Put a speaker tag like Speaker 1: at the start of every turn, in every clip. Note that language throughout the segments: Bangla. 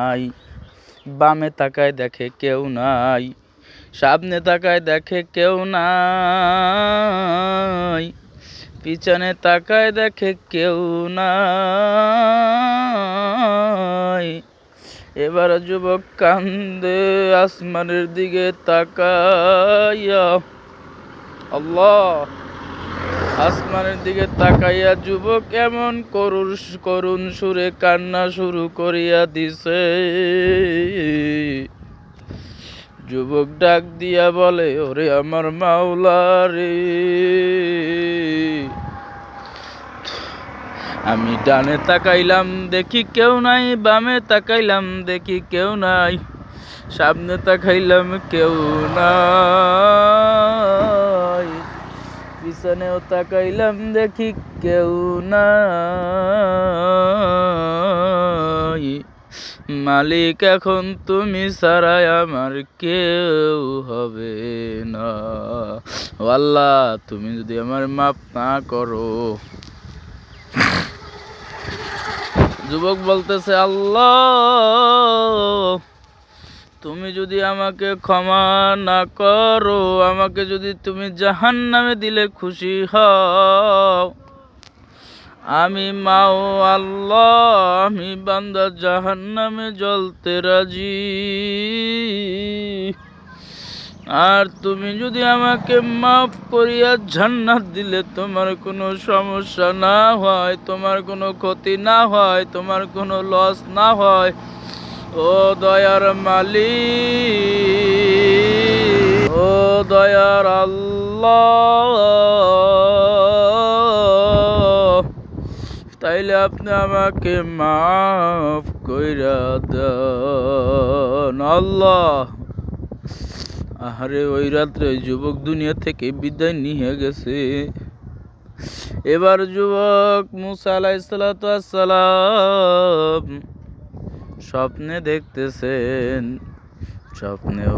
Speaker 1: নাই। বামে তাকায় দেখে কেউ নাই। সামনে তাকায় দেখে কেউ নাই। পিছনে তাকায় দেখে কেউ নাই। এবার যুবক কান্দে, আসমানের দিকে তাকাইয়া আল্লাহ! আসমানের দিকে তাকাইয়া যুবক এমন করুণ করুণ সুরে কান্না শুরু করিয়া দিছে। যুবক ডাক দিয়া বলে, ওরে আমার মাওলা রে, আমি ডানে তাকাইলাম, দেখি কেউ নাই, বামে তাকাইলাম, দেখি কেউ নাই, সামনে তাকাইলাম কেউ নাই পিছনেও তাকাইলাম দেখি কেউ নাই। মালিক, এখন তুমি ছাড়াই আমার কেউ হবে না। আল্লাহ তুমি যদি আমার মাপ না করো। যুবক বলতেছে, আল্লাহ! তুমি যদি আমাকে ক্ষমা না করো, আমাকে যদি তুমি জাহান নামে দিলে খুশি হও। আমি মাও আল্লাহ, আমি বান্দা জাহান নামে জ্বলতে রাজি। আর তুমি যদি আমাকে মাফ করিয়া জান্নাত দিলে, তোমার কোনো সমস্যা না হয়, তোমার কোনো ক্ষতি না হয়, তোমার কোনো লস না হয়। ও দয়ার মালিক, ও দয়ার আল্লাহ, তাইলে আপনি আমাকে মাফ কইরা দেন। আল্লাহ, আহারে, ওই রাত্রে যুবক দুনিয়া থেকে বিদায় নিয়ে গেছে। এবার যুবক মুসা আলাইসালাম স্বপ্নে দেখতেছেন, স্বপ্নেও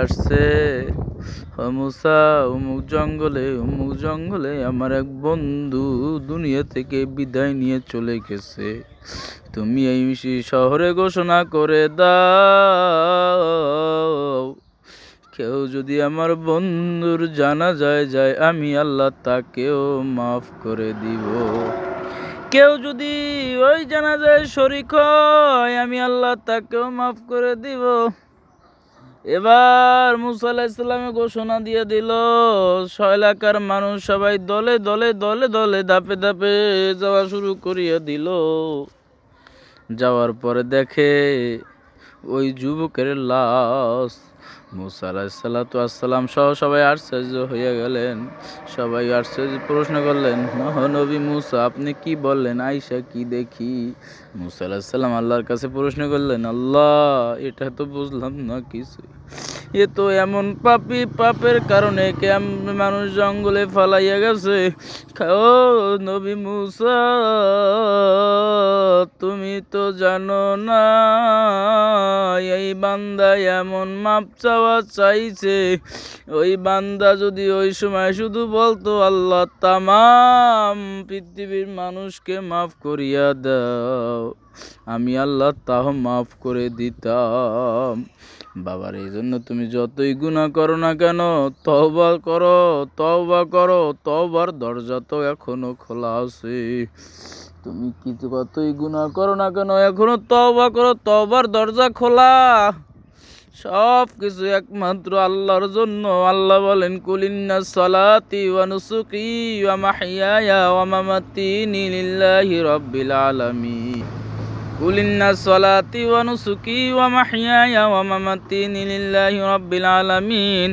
Speaker 1: আসছে ও মুসা, অমুক জঙ্গলে অমুক জঙ্গলে আমার এক বন্ধু দুনিয়া থেকে বিদায় নিয়ে চলে গেছে। তুমি এই শহরে ঘোষণা করে দাও। কেউ যদি আমার বন্ধুর জানা যায় যায়, আমি আল্লাহ তাকেও মাফ করে দিব। কেউ যদি ওই জানা যায় শরিক হয়, আমি আল্লাহ তাকেও মাফ করে দিব। এবার মুসা আলাহিসাল্লামে ঘোষণা দিয়ে দিল এলাকার মানুষ সবাই দলে দলে দলে দলে ধাপে ধাপে যাওয়া শুরু করিয়ে দিল। যাওয়ার পরে দেখে ওই যুবকের লাশ মুসা আলাহিসাল্লাতু আসসালাম সহ সবাই আশ্চর্য হইয়া গেলেন। সবাই আশ্চর্য প্রশ্ন করলেন মহানবী মুসা, আপনি কি বললেন? আইসা কি দেখি? মুসা আলাহিসাল্লাম আল্লাহর কাছে প্রশ্ন করলেন, আল্লাহ, এটা তো বুঝলাম না কিছু এ তো এমন পাপি, পাপের কারণে কেমন মানুষ জঙ্গলে ফালাইয়া গেছে। ও নবী মুসা, তুমি তো জানো না, এই বান্দা এমন মাপ চাওয়া চাইছে। ওই বান্দা যদি ওই সময় শুধু বলতো, আল্লাহ তামাম পৃথিবীর মানুষকে মাফ করিয়া দাও। আমি আল্লাহ তাহ মাফ করে দিতাম। বাবার এই জন্য তুমি যতই গুণা করো না কেন তহবা করো তহবা করো তহবার দরজা তো এখনও খোলা আছে। তুমি কিছু কতই গুণা করো না কেন, এখনও তহবা করো তহবার দরজা খোলা। সব কিছু একমাত্র আল্লাহর জন্য। আল্লাহ বলেন, কুলিন্না সালাতি ওয়া নুসুকি ওয়া মাহইয়ায়া ওয়া মামাতি লিল্লাহি রাব্বিল আলামিন। কুলিন্না সালাতি ওয়া নুসুকি ওয়া মাহইয়ায়া ওয়া মামাতি লিল্লাহি রাব্বিল আলামিন।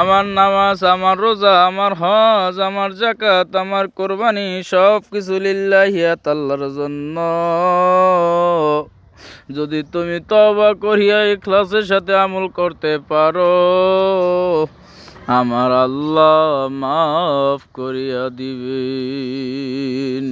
Speaker 1: আমার নামাজ, আমার রোজা, আমার হজ, আমার জাকাত আমার কোরবানি সব কিছু লিল্লাহিয়াত আল্লাহর জন্য। যদি তুমি তবা করিয়া ইখলাসের সাথে আমল করতে পারো আমার আল্লাহ মাফ করিয়া দিবেন।